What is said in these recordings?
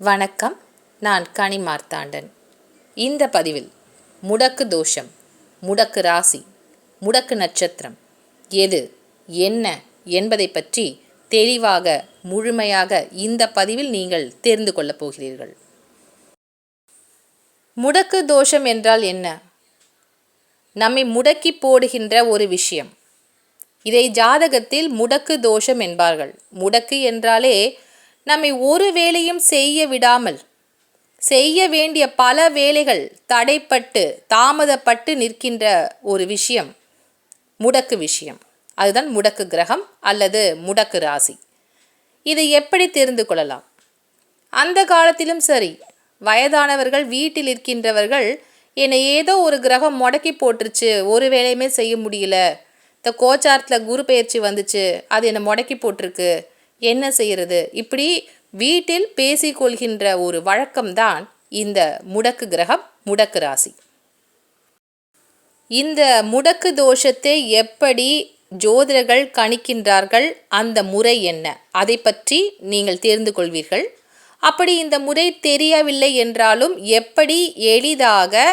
வணக்கம் நான் கனி மார்த்தாண்டன். இந்த பதிவில் முடக்கு தோஷம் முடக்கு ராசி முடக்கு நட்சத்திரம் எது என்ன என்பதை பற்றி தெளிவாக முழுமையாக இந்த பதிவில் நீங்கள் தெரிந்து கொள்ளப் போகிறீர்கள். முடக்கு தோஷம் என்றால் என்ன? நம்மை முடக்கி போடுகின்ற ஒரு விஷயம். இதை ஜாதகத்தில் முடக்கு தோஷம் என்பார்கள். முடக்கு என்றாலே நம்மை ஒரு வேலையும் செய்ய விடாமல் செய்ய வேண்டிய பல வேலைகள் தடைப்பட்டு தாமதப்பட்டு நிற்கின்ற ஒரு விஷயம் முடக்கு விஷயம். அதுதான் முடக்கு கிரகம் அல்லது முடக்கு ராசி. இதை எப்படி தெரிந்து கொள்ளலாம்? அந்த காலத்திலும் சரி வயதானவர்கள் வீட்டில் இருக்கின்றவர்கள் என்னை ஏதோ ஒரு கிரகம் முடக்கி போட்டுருச்சு ஒரு வேலையுமே செய்ய முடியல இந்த கோச்சாரத்தில் குரு பயிற்சி வந்துச்சு அது என்னை முடக்கி போட்டிருக்கு என்ன செய்கிறது? இப்படி வீட்டில் பேசிக்கொள்கின்ற ஒரு வழக்கம்தான் இந்த முடக்கு கிரகம் முடக்கு ராசி. இந்த முடக்கு தோஷத்தை எப்படி ஜோதிடர்கள் கணிக்கின்றார்கள்? அந்த முறை என்ன? அதை பற்றி நீங்கள் தெரிந்து கொள்வீர்கள். அப்படி இந்த முறை தெரியவில்லை என்றாலும் எப்படி எளிதாக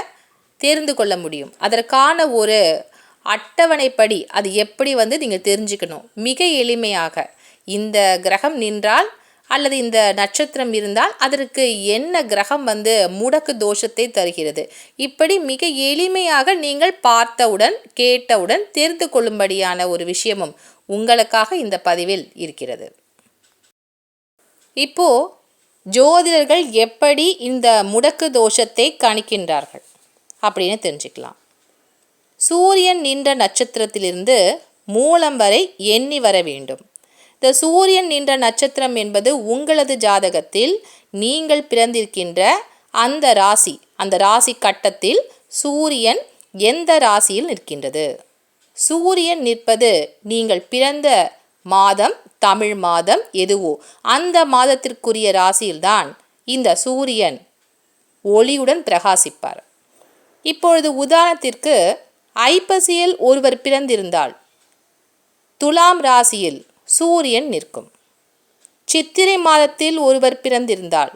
தெரிந்து கொள்ள முடியும்? அதற்கான ஒரு அட்டவணைப்படி அது எப்படி வந்து நீங்கள் தெரிஞ்சுக்கணும்? மிக எளிமையாக. இந்த கிரகம் நின்றால் அல்லது இந்த நட்சத்திரம் இருந்தால் அதற்கு என்ன கிரகம் வந்து முடக்கு தோஷத்தை தருகிறது? இப்படி மிக எளிமையாக நீங்கள் பார்த்தவுடன் கேட்டவுடன் தெரிந்து கொள்ளும்படியான ஒரு விஷயமும் உங்களுக்காக இந்த பதிவில் இருக்கிறது. இப்போ ஜோதிடர்கள் எப்படி இந்த முடக்கு தோஷத்தை கணிக்கின்றார்கள் அப்படின்னு தெரிஞ்சுக்கலாம். சூரியன் நின்ற நட்சத்திரத்திலிருந்து மூலம் வரை எண்ணி வர வேண்டும். இந்த சூரியன் நின்ற நட்சத்திரம் என்பது உங்களது ஜாதகத்தில் நீங்கள் பிறந்திருக்கின்ற அந்த ராசி அந்த ராசி கட்டத்தில் சூரியன் எந்த ராசியில் நிற்கின்றது? சூரியன் நிற்பது நீங்கள் பிறந்த மாதம் தமிழ் மாதம் எதுவோ அந்த மாதத்திற்குரிய ராசியில்தான் இந்த சூரியன் ஒளியுடன் பிரகாசிப்பார். இப்பொழுது உதாரணத்திற்கு ஐப்பசியில் ஒருவர் பிறந்திருந்தால் துலாம் ராசியில் சூரியன் நிற்கும். சித்திரை மாதத்தில் ஒருவர் பிறந்திருந்தால்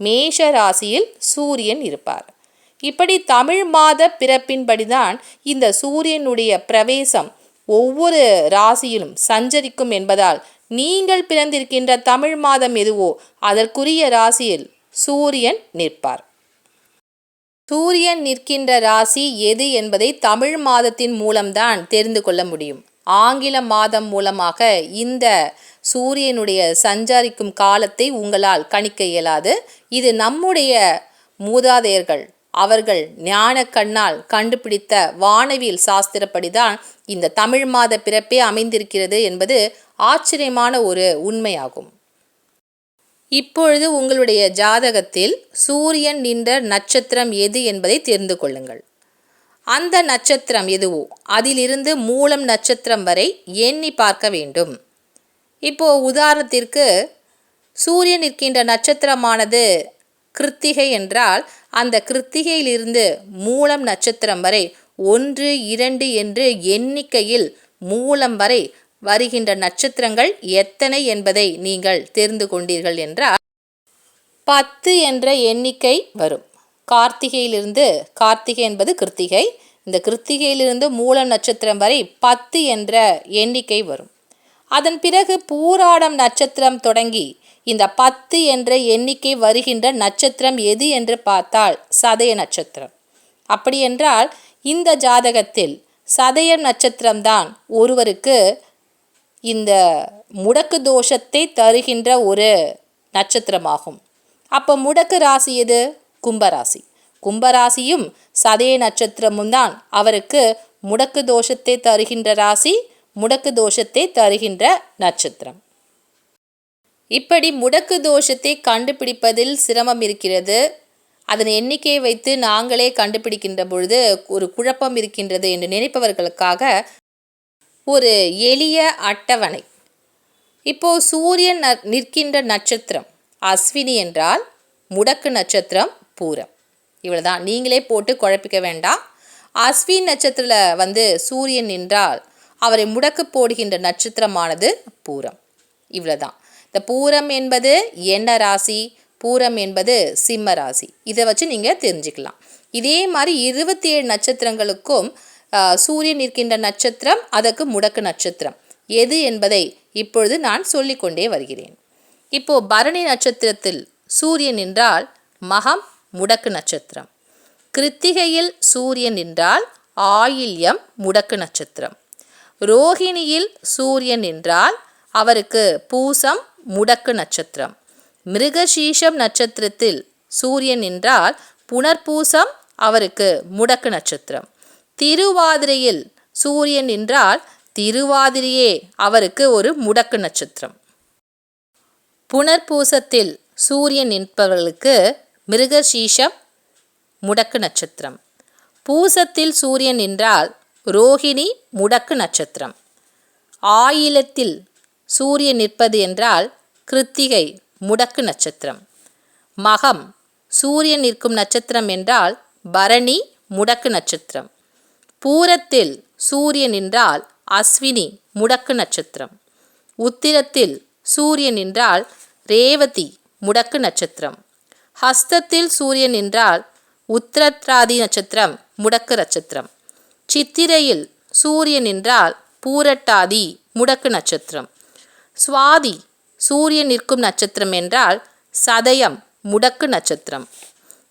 மேஷ ராசியில் சூரியன் இருப்பார். இப்படி தமிழ் மாத பிறப்பின்படிதான் இந்த சூரியனுடைய பிரவேசம் ஒவ்வொரு ராசியிலும் சஞ்சரிக்கும் என்பதால் நீங்கள் பிறந்திருக்கின்ற தமிழ் மாதம் எதுவோ அதற்குரிய ராசியில் சூரியன் நிற்பார். சூரியன் நிற்கின்ற ராசி எது என்பதை தமிழ் மாதத்தின் மூலம்தான் தெரிந்து கொள்ள முடியும். ஆங்கில மாதம் மூலமாக இந்த சூரியனுடைய சஞ்சாரிக்கும் காலத்தை உங்களால் கணிக்க இயலாது. இது நம்முடைய மூதாதையர்கள் அவர்கள் ஞான கண்ணால் கண்டுபிடித்த வானவியல் சாஸ்திரப்படிதான் இந்த தமிழ் மாத பிறப்பே அமைந்திருக்கிறது என்பது ஆச்சரியமான ஒரு உண்மையாகும். இப்பொழுது உங்களுடைய ஜாதகத்தில் சூரியன் நின்ற நட்சத்திரம் எது என்பதை தெரிந்து கொள்ளுங்கள். அந்த நட்சத்திரம் எதுவோ? அதிலிருந்து மூலம் நட்சத்திரம் வரை எண்ணி பார்க்க வேண்டும். இப்போ உதாரணத்திற்கு சூரியன் நிற்கின்ற நட்சத்திரமானது கிருத்திகை என்றால் அந்த கிருத்திகையிலிருந்து மூலம் நட்சத்திரம் வரை ஒன்று இரண்டு என்று எண்ணிக்கையில் மூலம் வரை வருகின்ற நட்சத்திரங்கள் எத்தனை என்பதை நீங்கள் தெரிந்து கொண்டீர்கள் என்றால் பத்து என்ற எண்ணிக்கை வரும். கார்த்திகையிலிருந்து கார்த்திகை என்பது கிருத்திகை. இந்த கிருத்திகையிலிருந்து மூலம் நட்சத்திரம் வரை பத்து என்ற எண்ணிக்கை வரும். அதன் பிறகு பூராடம் நட்சத்திரம் தொடங்கி இந்த பத்து என்ற எண்ணிக்கை வருகின்ற நட்சத்திரம் எது என்று பார்த்தால் சதய நட்சத்திரம். அப்படி என்றால் இந்த ஜாதகத்தில் சதய நட்சத்திரம்தான் ஒருவருக்கு இந்த முடக்கு தோஷத்தை தருகின்ற ஒரு நட்சத்திரமாகும். அப்போ முடக்கு ராசி எது? கும்பராசி. கும்பராசியும் சதே நட்சத்திரமும் தான். அவருக்கு முடக்கு தோஷத்தை தருகின்ற ராசி முடக்கு தோஷத்தை தருகின்ற நட்சத்திரம். இப்படி முடக்கு தோஷத்தை கண்டுபிடிப்பதில் சிரமம் இருக்கிறது. அதன் எண்ணிக்கையை வைத்து நாங்களே கண்டுபிடிக்கின்ற பொழுது ஒரு குழப்பம் இருக்கின்றது என்று நினைப்பவர்களுக்காக ஒரு எளிய அட்டவணை. இப்போ சூரியன் நிற்கின்ற நட்சத்திரம். அஸ்வினி என்றால் முடக்கு நட்சத்திரம் பூரம். இவ்வளோதான் நீங்களே போட்டு குழப்பிக்க வேண்டாம். அஸ்வின் நட்சத்திரத்தில் வந்து சூரியன் நின்றால் அவரை முடக்கு போடுகின்ற நட்சத்திரமானது பூரம். இவ்வளோதான் இந்த பூரம் என்பது என்ன ராசி? பூரம் என்பது சிம்ம ராசி. இதை வச்சு நீங்கள் தெரிஞ்சுக்கலாம். இதே மாதிரி இருபத்தி ஏழு நட்சத்திரங்களுக்கும் சூரியன் இருக்கின்ற நட்சத்திரம் அதற்கு முடக்கு நட்சத்திரம். எது என்பதை இப்பொழுது நான் சொல்லிக்கொண்டே வருகிறேன். இப்போ பரணி நட்சத்திரத்தில் சூரியன் என்றால் மகம் முடக்கு நட்சத்திரம். கிருத்திகையில் சூரியன் என்றால் ஆயில்யம் முடக்கு நட்சத்திரம். ரோஹிணியில் சூரியன் என்றால் அவருக்கு பூசம் முடக்கு நட்சத்திரம். மிருகசீஷம் நட்சத்திரத்தில் சூரியன் என்றால் புனர்பூசம் அவருக்கு முடக்கு நட்சத்திரம். திருவாதிரையில் சூரியன் என்றால் திருவாதிரையே அவருக்கு ஒரு முடக்கு நட்சத்திரம். புனர்பூசத்தில் சூரியன் நிற்பவர்களுக்கு மிருகசீஷம் முடக்கு நட்சத்திரம். பூசத்தில் சூரியன் என்றால் ரோஹிணி முடக்கு நட்சத்திரம். ஆயிலத்தில் சூரியன் நிற்பது என்றால் கிருத்திகை முடக்கு நட்சத்திரம். மகம் சூரியன் நிற்கும் நட்சத்திரம் என்றால் பரணி முடக்கு நட்சத்திரம். பூரத்தில் சூரியன் என்றால் அஸ்வினி முடக்கு நட்சத்திரம். உத்திரத்தில் சூரியன் என்றால் ரேவதி முடக்கு நட்சத்திரம். ஹஸ்தத்தில் சூரியன் என்றால் உத்திரத்ராதி நட்சத்திரம் முடக்கு நட்சத்திரம். சித்திரையில் சூரியன் என்றால் பூரட்டாதி முடக்கு நட்சத்திரம். சுவாதி சூரியன் நிற்கும் நட்சத்திரம் என்றால் சதயம் முடக்கு நட்சத்திரம்.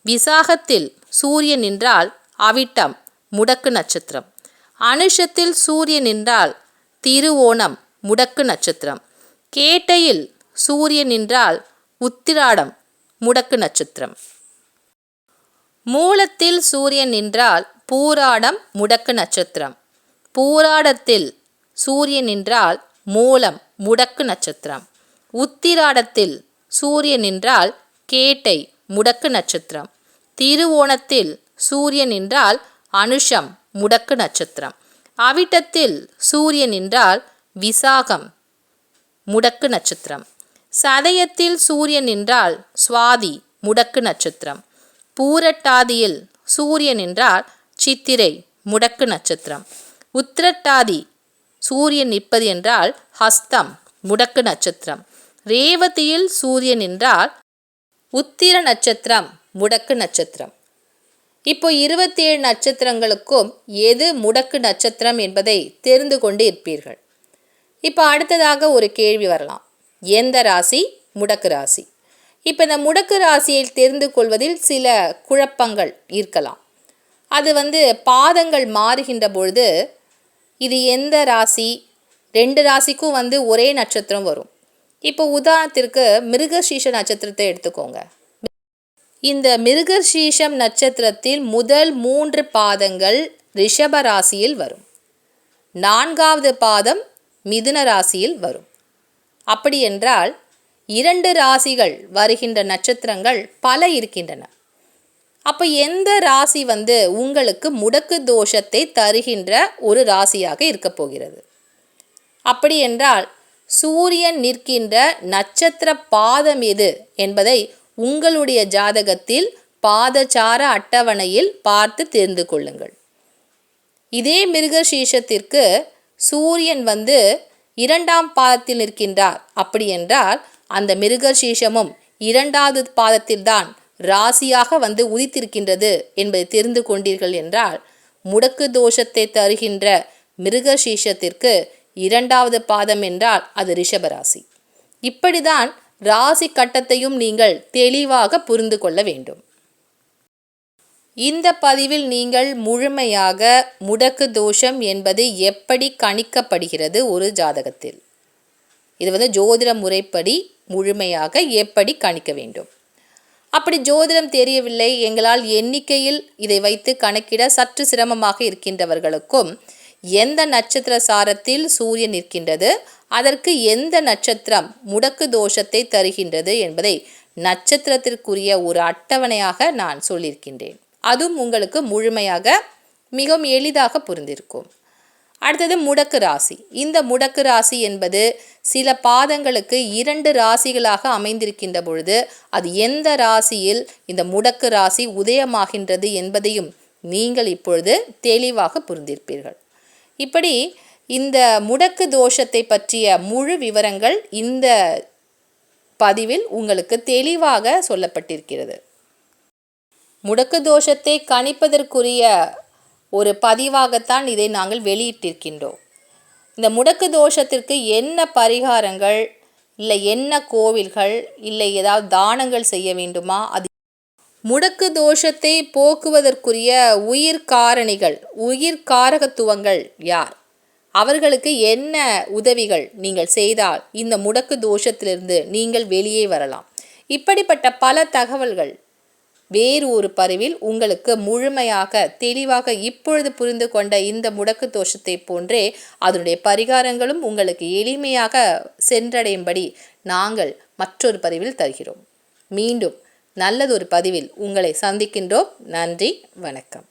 விசாகத்தில் சூரியன் என்றால் அவிட்டம் முடக்கு நட்சத்திரம். அனுஷத்தில் சூரியன் என்றால் திருவோணம் முடக்கு நட்சத்திரம். கேட்டையில் சூரியன் என்றால் உத்திராடம் முடக்கு நட்சத்திரம். மூலத்தில் சூரியன் நின்றால் பூராடம் முடக்கு நட்சத்திரம். பூராடத்தில் சூரியன் நின்றால் மூலம் முடக்கு நட்சத்திரம். உத்திராடத்தில் சூரியன் நின்றால் கேட்டை முடக்கு நட்சத்திரம். திருவோணத்தில் சூரியன் நின்றால் அனுஷம் முடக்கு நட்சத்திரம். அவிட்டத்தில் சூரியன் நின்றால் விசாகம் முடக்கு நட்சத்திரம். சதயத்தில் சூரியன் என்றால் சுவாதி முடக்கு நட்சத்திரம். பூரட்டாதியில் சூரியன் என்றால் சித்திரை முடக்கு நட்சத்திரம். உத்திரட்டாதி சூரியன் நிற்பது என்றால் ஹஸ்தம் முடக்கு நட்சத்திரம். ரேவதியில் சூரியன் என்றால் உத்திர நட்சத்திரம் முடக்கு நட்சத்திரம். இப்போ இருபத்தேழு நட்சத்திரங்களுக்கும் எது முடக்கு நட்சத்திரம் என்பதை தெரிந்து கொண்டு இருப்பீர்கள். இப்போ அடுத்ததாக ஒரு கேள்வி வரலாம். எந்த ராசி? முடக்கு ராசி. இப்போ இந்த முடக்கு ராசியை தெரிந்து கொள்வதில் சில குழப்பங்கள் இருக்கலாம். அது வந்து பாதங்கள் மாறுகின்ற பொழுது இது எந்த ராசி? ரெண்டு ராசிக்கும் வந்து ஒரே நட்சத்திரம் வரும். இப்போ உதாரணத்திற்கு மிருகசீஷ நட்சத்திரத்தை எடுத்துக்கோங்க. இந்த மிருகசீஷம் நட்சத்திரத்தில் முதல் மூன்று பாதங்கள் ரிஷப ராசியில் வரும். நான்காவது பாதம் மிதுன ராசியில் வரும். அப்படி என்றால் இரண்டு ராசிகள் வருகின்ற நட்சத்திரங்கள் பல இருக்கின்றன. அப்போ எந்த ராசி வந்து உங்களுக்கு முடக்கு தோஷத்தை தருகின்ற ஒரு ராசியாக இருக்க போகிறது? அப்படி என்றால் சூரியன் நிற்கின்ற நட்சத்திர பாதம் எது என்பதை உங்களுடைய ஜாதகத்தில் பாதச்சார அட்டவணையில் பார்த்து தெரிந்து கொள்ளுங்கள். இதே மிருகசீஷத்திற்கு சூரியன் வந்து இரண்டாம் பாதத்தில் நிற்கின்றார். அப்படியென்றால் அந்த மிருகசீஷமும் இரண்டாவது பாதத்தில்தான் ராசியாக வந்து உதித்திருக்கின்றது என்பதை தெரிந்து கொண்டீர்கள் என்றால் முடக்கு தோஷத்தை தருகின்ற மிருகசீஷத்திற்கு இரண்டாவது பாதம் என்றால் அது ரிஷபராசி. இப்படிதான் ராசி கட்டத்தையும் நீங்கள் தெளிவாக புரிந்து கொள்ள வேண்டும். இந்த பதிவில் நீங்கள் முழுமையாக முடக்கு தோஷம் என்பது எப்படி கணிக்கப்படுகிறது ஒரு ஜாதகத்தில்? இது வந்து ஜோதிட முறைப்படி முழுமையாக எப்படி கணிக்க வேண்டும்? அப்படி ஜோதிடம் தெரியவில்லை எங்களால் எண்ணிக்கையில் இதை வைத்து கணக்கிட சற்று சிரமமாக இருக்கின்றவர்களுக்கும் எந்த நட்சத்திர சாரத்தில் சூரியன் நிற்கின்றது அதற்கு எந்த நட்சத்திரம் முடக்கு தோஷத்தை தருகின்றது என்பதை நட்சத்திரத்திற்குரிய ஒரு அட்டவணையாக நான் சொல்லியிருக்கின்றேன். அதுவும் உங்களுக்கு முழுமையாக மிகவும் எளிதாக புரிந்திருக்கும். அடுத்தது முடக்கு ராசி. இந்த முடக்கு ராசி என்பது சில பாதங்களுக்கு இரண்டு ராசிகளாக அமைந்திருக்கின்ற பொழுது அது எந்த ராசியில் இந்த முடக்கு ராசி உதயமாகின்றது என்பதையும் நீங்கள் இப்பொழுது தெளிவாக புரிந்திருப்பீர்கள். இப்படி இந்த முடக்கு தோஷத்தை பற்றிய முழு விவரங்கள் இந்த பதிவில் உங்களுக்கு தெளிவாக சொல்லப்பட்டிருக்கிறது. முடக்கு தோஷத்தை கணிப்பதற்குரிய ஒரு பதிவாகத்தான் இதை நாங்கள் வெளியிட்டிருக்கின்றோம். இந்த முடக்கு தோஷத்திற்கு என்ன பரிகாரங்கள் இல்லை என்ன கோவில்கள் இல்லை ஏதாவது தானங்கள் செய்ய வேண்டுமா? அது முடக்கு தோஷத்தை போக்குவதற்குரிய உயிர் காரணிகள் உயிர் காரகத்துவங்கள் யார்? அவர்களுக்கு என்ன உதவிகள் நீங்கள் செய்தால் இந்த முடக்கு தோஷத்திலிருந்து நீங்கள் வெளியே வரலாம். இப்படிப்பட்ட பல தகவல்கள் வேறு ஒரு பருவில் உங்களுக்கு முழுமையாக தெளிவாக இப்பொழுது புரிந்து கொண்ட இந்த முடக்கு தோஷத்தை போன்றே அதனுடைய பரிகாரங்களும் உங்களுக்கு எளிமையாக சென்றடையும்படி நாங்கள் மற்றொரு பதிவில் தருகிறோம். மீண்டும் நல்லதொரு பதிவில் உங்களை சந்திக்கின்றோம். நன்றி வணக்கம்.